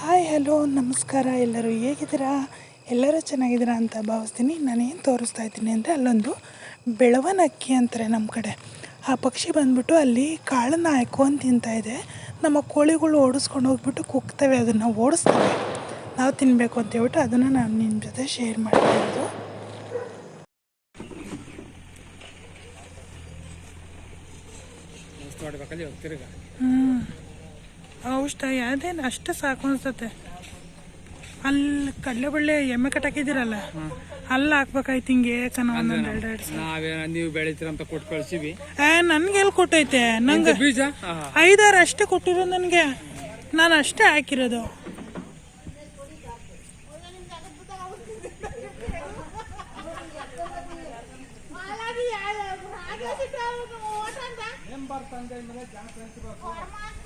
Hi hello ನಮಸ್ಕಾರ. ಎಲ್ಲರೂ ಹೇಗಿದ್ದೀರಾ? ಎಲ್ಲರೂ ಚೆನ್ನಾಗಿದ್ದೀರಾ ಅಂತ ಭಾವಿಸ್ತೀನಿ. ನಾನೇನು ತೋರಿಸ್ತಾ ಇದ್ದೀನಿ ಅಂದರೆ ಅಲ್ಲೊಂದು ಬೆಳವನಕ್ಕಿ ಅಂತಾರೆ ನಮ್ಮ ಕಡೆ. ಆ ಪಕ್ಷಿ ಬಂದ್ಬಿಟ್ಟು ಅಲ್ಲಿ ಕಾಳನ್ನು ಹಾಯ್ಕೊಂಡು ತಿಂತಾ ಇದೆ. ನಮ್ಮ ಕೋಳಿಗಳು ಓಡಿಸ್ಕೊಂಡು ಹೋಗ್ಬಿಟ್ಟು ಕುಗ್ತವೆ ಅದನ್ನು ಓಡಿಸ್ತವೆ ನಾವು ತಿನ್ನಬೇಕು ಅಂತ ಹೇಳ್ಬಿಟ್ಟು ಅದನ್ನು ನಾನು ನಿಮ್ಮ ಜೊತೆ ಶೇರ್ ಮಾಡ್ತಾ ಇರೋದು. ಮಸ್ತ್ ಮಾಡ್ಬೇಕಲ್ಲಿ ಇವಾಗ ತಿರ್ಗ. ಹ್ಞೂ ಔಷಧ ಅದೇನು ಅಷ್ಟು ಸಾಕು ಅನ್ಸತ್ತೆ. ಅಲ್ಲಿ ಕಡಲೆಬಳ್ಳೆ ಎಮ್ಮೆ ಕಟ್ಟಾಕಿದ್ದೀರಲ್ಲ ಅಲ್ಲಿ ಹಾಕ್ಬೇಕಾಯ್ತು ಹಿಂಗೆ ಕಣ ಒಂದೊಂದು ಎರಡು ಎರಡು ನಾವೇ ನೀವು ಬೆಳಿತೀರ ಅಂತ ಕೊಟ್ಟು ಕಳ್ಸಿವಿ. ಏ ನನ್ಗೆ ಎಲ್ಲಿ ಕೊಟ್ಟೈತೆ? ನಂಗೆ ಬೀಜ? ಐದಾರು ಅಷ್ಟೇ ಕೊಟ್ಟಿರೋ ನನಗೆ. ನಾನು ಅಷ್ಟೇ ಹಾಕಿರೋದು. ಹಾಂ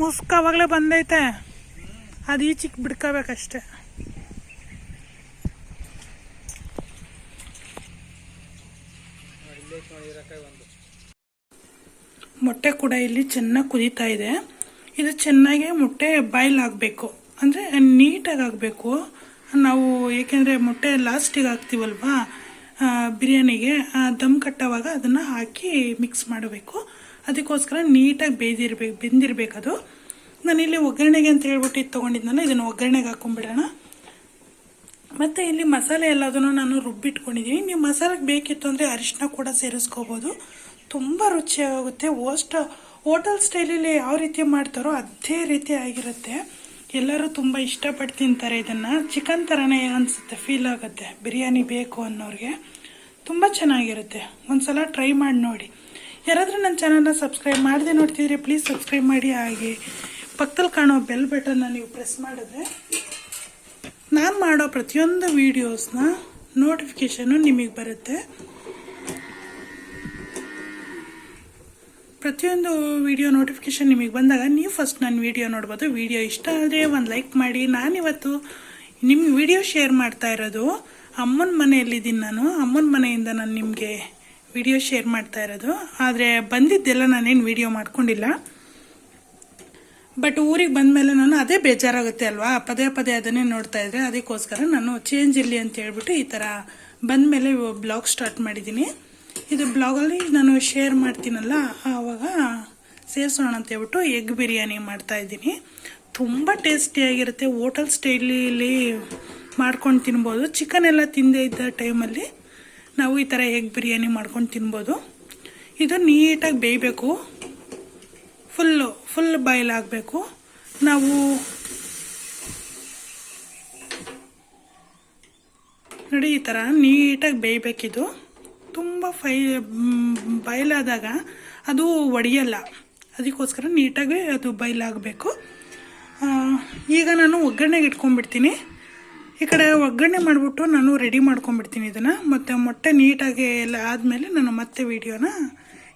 ಮುಸ್ಕ ಅವಾಗಲೇ ಬಂದೈತೆ. ಅದು ಈಚಿಗೆ ಬಿಡ್ಕೋಬೇಕಷ್ಟೆ. ಮೊಟ್ಟೆ ಕೂಡ ಇಲ್ಲಿ ಚೆನ್ನಾಗಿ ಕುದೀತಾ ಇದೆ. ಇದು ಚೆನ್ನಾಗಿ ಮೊಟ್ಟೆ ಬಾಯ್ಲ್ ಆಗಬೇಕು. ಅಂದರೆ ನೀಟಾಗಿ ಆಗಬೇಕು. ನಾವು ಏಕೆಂದರೆ ಮೊಟ್ಟೆ ಲಾಸ್ಟಿಗೆ ಹಾಕ್ತೀವಲ್ವಾ? ಬಿರಿಯಾನಿಗೆ ದಮ್ ಕಟ್ಟೋವಾಗ ಅದನ್ನು ಹಾಕಿ ಮಿಕ್ಸ್ ಮಾಡಬೇಕು. ಅದಕ್ಕೋಸ್ಕರ ನೀಟಾಗಿ ಬೆಂದಿರ್ಬೇಕು ಅದು ನಾನಿಲ್ಲಿ ಒಗ್ಗರಣೆಗೆ ಅಂತ ಹೇಳ್ಬಿಟ್ಟು ಇದು ತೊಗೊಂಡಿದ್ನಲ್ಲ, ಇದನ್ನು ಒಗ್ಗರಣೆಗೆ ಹಾಕೊಂಡ್ಬಿಡೋಣ. ಮತ್ತು ಇಲ್ಲಿ ಮಸಾಲೆ ಎಲ್ಲದನ್ನು ನಾನು ರುಬ್ಬಿಟ್ಕೊಂಡಿದ್ದೀನಿ. ನೀವು ಮಸಾಲೆಗೆ ಬೇಕಿತ್ತು ಅಂದರೆ ಅರಿಶಿನ ಕೂಡ ಸೇರಿಸ್ಕೋಬೋದು. ತುಂಬ ರುಚಿಯಾಗುತ್ತೆ. ಓಸ್ಟ್ ಹೋಟೆಲ್ ಸ್ಟೈಲಲ್ಲಿ ಯಾವ ರೀತಿ ಮಾಡ್ತಾರೋ ಅದೇ ರೀತಿ ಆಗಿರುತ್ತೆ. ಎಲ್ಲರೂ ತುಂಬ ಇಷ್ಟಪಟ್ಟು ತಿಂತಾರೆ ಇದನ್ನು. ಚಿಕನ್ ಥರನೇ ಅನಿಸುತ್ತೆ ಫೀಲ್ ಆಗುತ್ತೆ. ಬಿರಿಯಾನಿ ಬೇಕು ಅನ್ನೋರಿಗೆ ತುಂಬ ಚೆನ್ನಾಗಿರುತ್ತೆ. ಒಂದ್ಸಲ ಟ್ರೈ ಮಾಡಿ ನೋಡಿ. ಯಾರಾದರೂ ನನ್ನ ಚಾನಲ್ನ ಸಬ್ಸ್ಕ್ರೈಬ್ ಮಾಡದೆ ನೋಡ್ತಿದ್ರೆ ಪ್ಲೀಸ್ ಸಬ್ಸ್ಕ್ರೈಬ್ ಮಾಡಿ. ಹಾಗೆ ಪಕ್ಕದಲ್ಲಿ ಕಾಣೋ ಬೆಲ್ ಬಟನ್ನ ನೀವು ಪ್ರೆಸ್ ಮಾಡಿದ್ರೆ ನಾನು ಮಾಡೋ ಪ್ರತಿಯೊಂದು ವೀಡಿಯೋಸ್ನ ನೋಟಿಫಿಕೇಷನು ನಿಮಗೆ ಬರುತ್ತೆ. ಪ್ರತಿಯೊಂದು ವಿಡಿಯೋ ನೋಟಿಫಿಕೇಷನ್ ನಿಮಗೆ ಬಂದಾಗ ನೀವು ಫಸ್ಟ್ ನನ್ನ ವಿಡಿಯೋ ನೋಡ್ಬೋದು. ವಿಡಿಯೋ ಇಷ್ಟ ಆದರೆ ಒಂದು ಲೈಕ್ ಮಾಡಿ. ನಾನಿವತ್ತು ನಿಮ್ಮ ವಿಡಿಯೋ ಶೇರ್ ಮಾಡ್ತಾ ಇರೋದು ಅಮ್ಮನ ಮನೆಯಲ್ಲಿದ್ದೀನಿ ನಾನು. ಅಮ್ಮನ ಮನೆಯಿಂದ ನಾನು ನಿಮಗೆ ವಿಡಿಯೋ ಶೇರ್ ಮಾಡ್ತಾ ಇರೋದು. ಆದರೆ ಬಂದಿದ್ದೆಲ್ಲ ನಾನೇನು ವಿಡಿಯೋ ಮಾಡ್ಕೊಂಡಿಲ್ಲ. ಬಟ್ ಊರಿಗೆ ಬಂದ ಮೇಲೆ ನಾನು ಅದೇ ಬೇಜಾರಾಗುತ್ತೆ ಅಲ್ವಾ? ಪದೇ ಪದೇ ಅದನ್ನೇ ನೋಡ್ತಾ ಇದ್ರೆ ಅದಕ್ಕೋಸ್ಕರ ನಾನು ಚೇಂಜ್ ಇರಲಿ ಅಂತ ಹೇಳ್ಬಿಟ್ಟು ಈ ಥರ ಬಂದಮೇಲೆ ಬ್ಲಾಗ್ ಸ್ಟಾರ್ಟ್ ಮಾಡಿದ್ದೀನಿ. ಇದು ಬ್ಲಾಗಲ್ಲಿ ನಾನು ಶೇರ್ ಮಾಡ್ತೀನಲ್ಲ, ಆವಾಗ ಸೇರಿಸೋಣ ಅಂತ ಹೇಳ್ಬಿಟ್ಟು ಎಗ್ ಬಿರಿಯಾನಿ ಮಾಡ್ತಾ ಇದ್ದೀನಿ. ತುಂಬ ಟೇಸ್ಟಿಯಾಗಿರುತ್ತೆ ಹೋಟೆಲ್ ಸ್ಟೈಲಲ್ಲಿ ಮಾಡ್ಕೊಂಡು ತಿನ್ಬೋದು. ಚಿಕನ್ ಎಲ್ಲ ತಿಂದೇ ಇದ್ದ ಟೈಮಲ್ಲಿ ನಾವು ಈ ಥರ ಎಗ್ ಬಿರಿಯಾನಿ ಮಾಡ್ಕೊಂಡು ತಿನ್ಬೋದು. ಇದು ನೀಟಾಗಿ ಬೇಯಬೇಕು. ಫುಲ್ಲು ಫುಲ್ ಬಾಯ್ಲ್ ಆಗಬೇಕು. ನಾವು ನೋಡಿ ಈ ಥರ ನೀಟಾಗಿ ಬೇಯಬೇಕಿದು. ತುಂಬ ಫೈ ಬಯಲಾದಾಗ ಅದು ಒಡೆಯಲ್ಲ. ಅದಕ್ಕೋಸ್ಕರ ನೀಟಾಗಿ ಅದು ಬಯಲಾಗಬೇಕು. ಈಗ ನಾನು ಒಗ್ಗರಣೆಗೆ ಇಟ್ಕೊಂಡ್ಬಿಡ್ತೀನಿ. ಈ ಕಡೆ ಒಗ್ಗರಣೆ ಮಾಡಿಬಿಟ್ಟು ನಾನು ರೆಡಿ ಮಾಡ್ಕೊಂಡ್ಬಿಡ್ತೀನಿ ಇದನ್ನು. ಮತ್ತು ಮೊಟ್ಟೆ ನೀಟಾಗಿ ಎಲ್ಲ ಆದಮೇಲೆ ನಾನು ಮತ್ತೆ ವೀಡಿಯೋನ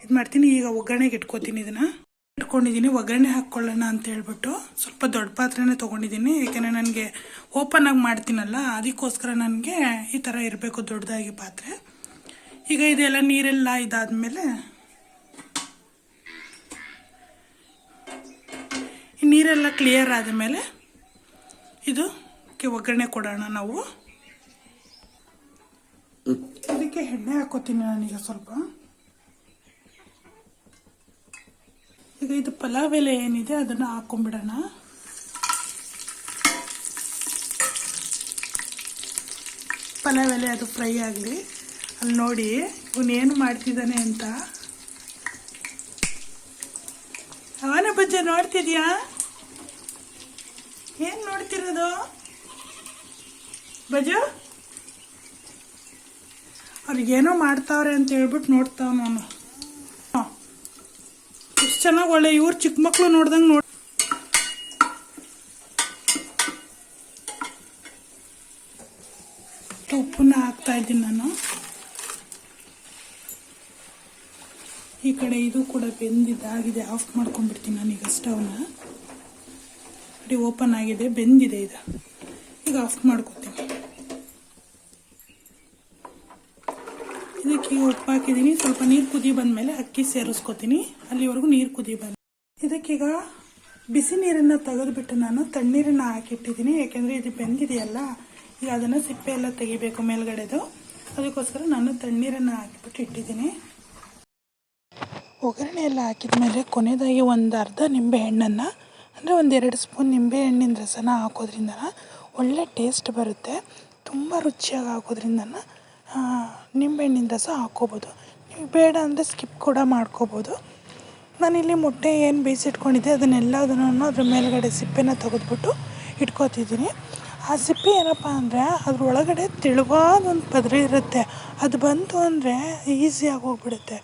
ಇದು ಮಾಡ್ತೀನಿ. ಈಗ ಒಗ್ಗರಣೆಗೆ ಇಟ್ಕೊತೀನಿ ಇದನ್ನು. ಇಟ್ಕೊಂಡಿದ್ದೀನಿ ಒಗ್ಗರಣೆ ಹಾಕ್ಕೊಳ್ಳೋಣ ಅಂತ ಹೇಳ್ಬಿಟ್ಟು ಸ್ವಲ್ಪ ದೊಡ್ಡ ಪಾತ್ರೆನೇ ತೊಗೊಂಡಿದ್ದೀನಿ ಏಕೆಂದರೆ ನನಗೆ ಓಪನ್ ಆಗಿ ಮಾಡ್ತೀನಲ್ಲ, ಅದಕ್ಕೋಸ್ಕರ ನನಗೆ ಈ ಥರ ಇರಬೇಕು ದೊಡ್ಡದಾಗಿ ಪಾತ್ರೆ. ಈಗ ಇದೆಲ್ಲ ನೀರೆಲ್ಲ ಇದಾದಮೇಲೆ ನೀರೆಲ್ಲ ಕ್ಲಿಯರ್ ಆದಮೇಲೆ ಇದು ಒಗ್ಗರಣೆ ಕೊಡೋಣ ನಾವು. ಇದಕ್ಕೆ ಎಣ್ಣೆ ಹಾಕೋತೀನಿ ನಾನೀಗ ಸ್ವಲ್ಪ. ಈಗ ಇದು ಪಲಾವ್ ಎಲೆ ಏನಿದೆ ಅದನ್ನು ಹಾಕೊಂಡ್ಬಿಡೋಣ ಪಲಾವ್ ಎಲೆ ಅದು ಫ್ರೈ ಆಗಲಿ. ಅಲ್ಲಿ ನೋಡಿ, ಇವನೇನು ಮಾಡ್ತಿದ್ದಾನೆ ಅಂತ. ಅವನ ಬಜ್ಜೆ ನೋಡ್ತಿದ್ಯಾ? ಏನು ನೋಡ್ತಿರೋದು? ಬಜು? ಅವ್ರಿಗೇನೋ ಮಾಡ್ತಾವ್ರೆ ಅಂತ ಹೇಳ್ಬಿಟ್ಟು ನೋಡ್ತಾವ ನಾನು. ಎಷ್ಟು ಚೆನ್ನಾಗಿ ಒಳ್ಳೆ ಇವ್ರು ಚಿಕ್ಕ ಮಕ್ಕಳು ನೋಡ್ದಂಗೆ ನೋಡ್ ಉಪ್ಪನ್ನ ಹಾಕ್ತಾ ಇದ್ದೀನಿ ನಾನು. ಈ ಕಡೆ ಇದು ಕೂಡ ಬೆಂದಿದ್ದಾಗಿದೆ ಆಫ್ ಮಾಡ್ಕೊಂಡ್ಬಿಡ್ತೀನಿ ನಾನೀಗ ಸ್ಟವ್ನ ನೋಡಿ ಓಪನ್ ಆಗಿದೆ, ಬೆಂದಿದೆ ಇದು ಈಗ ಆಫ್ ಮಾಡ್ಕೊತೀನಿ. ಇದಕ್ಕೆ ಈಗ ಉಪ್ಪು ಹಾಕಿದ್ದೀನಿ. ಸ್ವಲ್ಪ ನೀರು ಕುದಿ ಬಂದಮೇಲೆ ಅಕ್ಕಿ ಸೇರಿಸ್ಕೊತೀನಿ. ಅಲ್ಲಿವರೆಗೂ ನೀರು ಕುದಿ ಬಂದ ಇದಕ್ಕೀಗ ಬಿಸಿ ನೀರನ್ನು ತೆಗೆದುಬಿಟ್ಟು ನಾನು ತಣ್ಣೀರನ್ನು ಹಾಕಿಟ್ಟಿದ್ದೀನಿ. ಯಾಕೆಂದರೆ ಇದು ಬೆಂದಿದೆಯಲ್ಲ, ಈಗ ಅದನ್ನು ಸಿಪ್ಪೆ ಎಲ್ಲ ತೆಗಿಬೇಕು ಮೇಲ್ಗಡೆದು. ಅದಕ್ಕೋಸ್ಕರ ನಾನು ತಣ್ಣೀರನ್ನು ಹಾಕಿಬಿಟ್ಟು ಇಟ್ಟಿದ್ದೀನಿ. ಒಗ್ಗರಣೆ ಎಲ್ಲ ಹಾಕಿದ ಮೇಲೆ ಕೊನೆಯದಾಗಿ ಒಂದು ಅರ್ಧ ನಿಂಬೆ ಹಣ್ಣನ್ನು, ಅಂದರೆ ಒಂದೆರಡು ಸ್ಪೂನ್ ನಿಂಬೆ ಹಣ್ಣಿನ ರಸನ ಹಾಕೋದ್ರಿಂದ ಒಳ್ಳೆ ಟೇಸ್ಟ್ ಬರುತ್ತೆ. ತುಂಬ ರುಚಿಯಾಗಿ ಹಾಕೋದ್ರಿಂದ ನಿಂಬೆಹಣ್ಣಿನ ರಸ ಹಾಕ್ಕೋಬೋದು ನೀವು ಬೇಡ ಅಂದರೆ ಸ್ಕಿಪ್ ಕೂಡ ಮಾಡ್ಕೋಬೋದು. ನಾನಿಲ್ಲಿ ಮೊಟ್ಟೆ ಏನು ಬೇಯಿಸಿಟ್ಕೊಂಡಿದ್ದೆ ಅದನ್ನೆಲ್ಲದನ್ನು ಅದ್ರ ಮೇಲುಗಡೆ ಸಿಪ್ಪೆನ ತೆಗೆದ್ಬಿಟ್ಟು ಇಟ್ಕೋತಿದ್ದೀನಿ. ಆ ಸಿಪ್ಪೆ ಏನಪ್ಪ ಅಂದರೆ ಅದರೊಳಗಡೆ ತೆಳುವಾದ ಒಂದು ಪದರೆ ಇರುತ್ತೆ. ಅದು ಬಂತು ಅಂದರೆ ಈಸಿಯಾಗಿ ಹೋಗ್ಬಿಡುತ್ತೆ.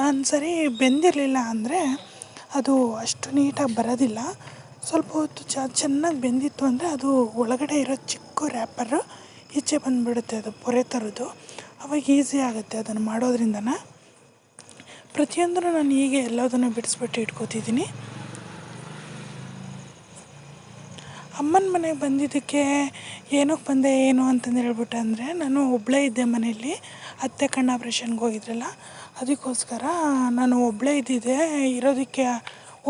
ಒಂದು ಸರಿ ಬೆಂದಿರಲಿಲ್ಲ ಅಂದರೆ ಅದು ಅಷ್ಟು ನೀಟಾಗಿ ಬರೋದಿಲ್ಲ. ಸ್ವಲ್ಪ ಹೊತ್ತು ಚ, ಚೆನ್ನಾಗಿ ಬೆಂದಿತ್ತು ಅಂದರೆ ಅದು ಒಳಗಡೆ ಇರೋ ಚಿಕ್ಕ ರ್ಯಾಪರು ಈಚೆ ಬಂದುಬಿಡುತ್ತೆ ಅದು ಪೊರೆ ಥರದ್ದು ಅವಾಗ ಈಸಿ ಆಗುತ್ತೆ ಅದನ್ನು ಮಾಡೋದ್ರಿಂದನೇ. ಪ್ರತಿಯೊಂದನ್ನು ನಾನು ಹೀಗೆ ಎಲ್ಲದನ್ನು ಬಿಡಿಸ್ಬಿಟ್ಟು ಇಟ್ಕೋತಿದ್ದೀನಿ. ಅಮ್ಮನ ಮನೆಗೆ ಬಂದಿದ್ದಕ್ಕೆ ಏನಕ್ಕೆ ಬಂದೆ ಏನು ಅಂತಂದು ಹೇಳ್ಬಿಟ್ಟು ಅಂದರೆ ನಾನು ಒಬ್ಬಳೇ ಇದ್ದೆ ಮನೆಯಲ್ಲಿ. ಅತ್ತೆ ಕಣ್ಣು ಆಪ್ರೇಷನ್ಗೆ ಹೋಗಿದ್ರಲ್ಲ, ಅದಕ್ಕೋಸ್ಕರ ನಾನು ಒಬ್ಬಳೇ ಇದ್ದಿದ್ದೆ, ಇರೋದಕ್ಕೆ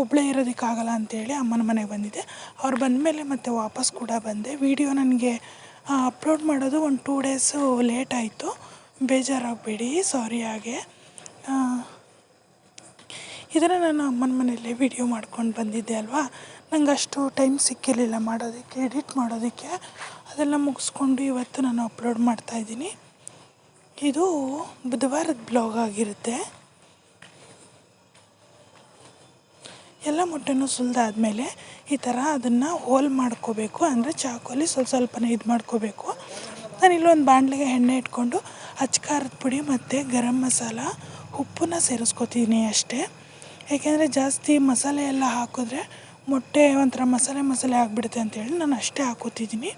ಒಬ್ಬಳೇ ಇರೋದಕ್ಕಾಗಲ್ಲ ಅಂತೇಳಿ ಅಮ್ಮನ ಮನೆಗೆ ಬಂದಿದ್ದೆ. ಅವ್ರು ಬಂದಮೇಲೆ ಮತ್ತೆ ವಾಪಸ್ ಕೂಡ ಬಂದೆ. ವಿಡಿಯೋ ನನಗೆ ಅಪ್ಲೋಡ್ ಮಾಡೋದು ಒಂದು ಟೂ ಡೇಸು ಲೇಟ್ ಆಯಿತು. ಬೇಜಾರಾಗಬೇಡಿ, ಸಾರಿ ಹಾಗೆ. ಇದನ್ನು ನಾನು ಅಮ್ಮನ ಮನೆಯಲ್ಲೇ ವಿಡಿಯೋ ಮಾಡ್ಕೊಂಡು ಬಂದಿದ್ದೆ ಅಲ್ವಾ? ನಂಗೆ ಅಷ್ಟು ಟೈಮ್ ಸಿಕ್ಕಿರಲಿಲ್ಲ ಮಾಡೋದಕ್ಕೆ, ಎಡಿಟ್ ಮಾಡೋದಕ್ಕೆ. ಅದೆಲ್ಲ ಮುಗಿಸ್ಕೊಂಡು ಇವತ್ತು ನಾನು ಅಪ್ಲೋಡ್ ಮಾಡ್ತಾಯಿದ್ದೀನಿ ಇದು ಬುಧವಾರದ ಬ್ಲಾಗ್ ಆಗಿರುತ್ತೆ. ಎಲ್ಲ ಮೊಟ್ಟೆನೂ ಸುಲಿದಾದ್ಮೇಲೆ ಈ ಥರ ಅದನ್ನು ಹೋಲ್ ಮಾಡ್ಕೋಬೇಕು. ಅಂದರೆ ಚಾಕುಲಿ ಸ್ವಲ್ಪ ಸ್ವಲ್ಪನೇ ಇದು ಮಾಡ್ಕೋಬೇಕು. ನಾನು ಇಲ್ಲೊಂದು ಬಾಣಲೆಗೆ ಎಣ್ಣೆ ಇಟ್ಕೊಂಡು ಅಚ್ಕಾರದ ಪುಡಿ ಮತ್ತು ಗರಂ ಮಸಾಲ, ಉಪ್ಪನ್ನ ಸೇರಿಸ್ಕೊತೀನಿ ಅಷ್ಟೇ. ಏಕೆಂದರೆ ಜಾಸ್ತಿ ಮಸಾಲೆ ಎಲ್ಲ ಹಾಕಿದ್ರೆ ಮೊಟ್ಟೆ ಒಂಥರ ಮಸಾಲೆ ಮಸಾಲೆ ಆಗಿಬಿಡುತ್ತೆ ಅಂತೇಳಿ ನಾನು ಅಷ್ಟೇ ಹಾಕೋತಿದ್ದೀನಿ.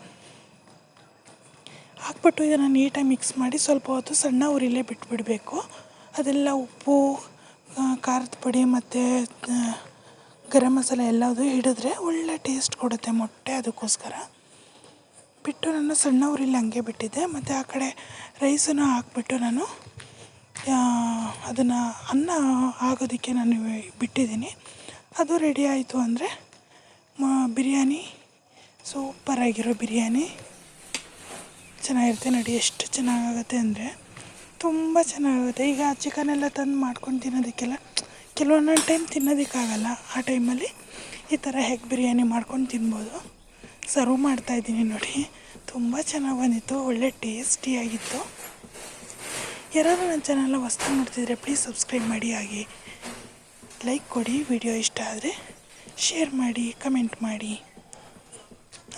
ಹಾಕ್ಬಿಟ್ಟು ಇದನ್ನು ನೀಟಾಗಿ ಮಿಕ್ಸ್ ಮಾಡಿ ಸ್ವಲ್ಪ ಹೊತ್ತು ಸಣ್ಣ ಉರಿಲೇ ಬಿಟ್ಬಿಡಬೇಕು. ಅದೆಲ್ಲ ಉಪ್ಪು ಖಾರದ ಪುಡಿ ಮತ್ತು ಗರಂ ಮಸಾಲೆ ಎಲ್ಲದು ಹಿಡಿದ್ರೆ ಒಳ್ಳೆ ಟೇಸ್ಟ್ ಕೊಡುತ್ತೆ ಮೊಟ್ಟೆ ಅದಕ್ಕೋಸ್ಕರ. ಬಿಟ್ಟು ನಾನು ಸಣ್ಣ ಉರಿಲಿ ಹಂಗೆ ಬಿಟ್ಟಿದ್ದೆ. ಮತ್ತು ಆ ಕಡೆ ರೈಸನ್ನು ಹಾಕ್ಬಿಟ್ಟು ನಾನು ಅದನ್ನು ಅನ್ನ ಆಗೋದಕ್ಕೆ ನಾನು ಬಿಟ್ಟಿದ್ದೀನಿ. ಅದು ರೆಡಿ ಆಯಿತು ಅಂದರೆ ಬಿರಿಯಾನಿ ಸೂಪರಾಗಿರೋ ಬಿರಿಯಾನಿ. ಚೆನ್ನಾಗಿರುತ್ತೆ ನೋಡಿ, ಎಷ್ಟು ಚೆನ್ನಾಗಾಗುತ್ತೆ ಅಂದರೆ. ತುಂಬ ಚೆನ್ನಾಗುತ್ತೆ ಈಗ ಚಿಕನ್ ಎಲ್ಲ ತಂದು ಮಾಡ್ಕೊಂಡು ತಿನ್ನೋದಕ್ಕೆಲ್ಲ ಕೆಲವೊಂದೊಂದು ಟೈಮ್ ತಿನ್ನೋದಕ್ಕಾಗಲ್ಲ. ಆ ಟೈಮಲ್ಲಿ ಈ ಥರ ಹೆಗ್ ಬಿರಿಯಾನಿ ಮಾಡ್ಕೊಂಡು ತಿನ್ಬೋದು. ಸರ್ವ್ ಮಾಡ್ತಾಯಿದ್ದೀನಿ ನೋಡಿ. ತುಂಬ ಚೆನ್ನಾಗಿ ಬಂದಿತ್ತು, ಒಳ್ಳೆ ಟೇಸ್ಟಿಯಾಗಿತ್ತು ಯಾರಾದರೂ ನನ್ನ ಚಾನಲ್ನ ಹೊಸ್ದಾಗಿ ನೋಡ್ತಿದ್ರೆ ಪ್ಲೀಸ್ ಸಬ್ಸ್ಕ್ರೈಬ್ ಮಾಡಿ ಹಾಗೆ. ಲೈಕ್ ಕೊಡಿ ವಿಡಿಯೋ ಇಷ್ಟ ಆದರೆ ಶೇರ್ ಮಾಡಿ ಕಮೆಂಟ್ ಮಾಡಿ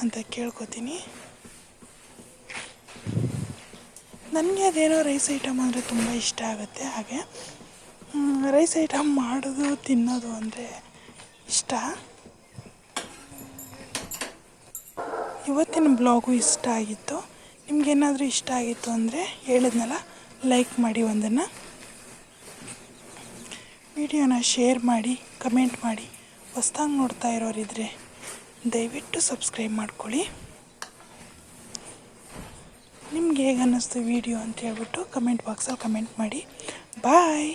ಅಂತ ಕೇಳ್ಕೊತೀನಿ. ನನಗೆ ಅದೇನೋ ರೈಸ್ ಐಟಮ್ ಅಂದರೆ ತುಂಬ ಇಷ್ಟ ಆಗುತ್ತೆ, ಹಾಗೆ ರೈಸ್ ಐಟಮ್ ಮಾಡೋದು, ತಿನ್ನೋದು ಅಂದರೆ ಇಷ್ಟ. ಇವತ್ತಿನ ಬ್ಲಾಗು ಇಷ್ಟ ಆಗಿತ್ತು. ನಿಮಗೇನಾದರೂ ಇಷ್ಟ ಆಗಿತ್ತು ಅಂದರೆ ಹೇಳಿದ್ನಲ್ಲ ಲೈಕ್ ಮಾಡಿ ಒಂದನ್ನು. ವಿಡಿಯೋನ ಶೇರ್ ಮಾಡಿ, ಕಮೆಂಟ್ ಮಾಡಿ, ಹೊಸ್ದಾಗಿ ನೋಡ್ತಾ ಇರೋರಿದ್ರೆ ದಯವಿಟ್ಟು ಸಬ್ಸ್ಕ್ರೈಬ್ ಮಾಡ್ಕೊಳ್ಳಿ. ನಿಮ್ಗೆ ಹೇಗೆ ಅನ್ನಿಸ್ತು ವಿಡಿಯೋ ಅಂತ ಹೇಳ್ಬಿಟ್ಟು ಕಮೆಂಟ್ ಬಾಕ್ಸಲ್ಲಿ ಕಮೆಂಟ್ ಮಾಡಿ. ಬಾಯ್!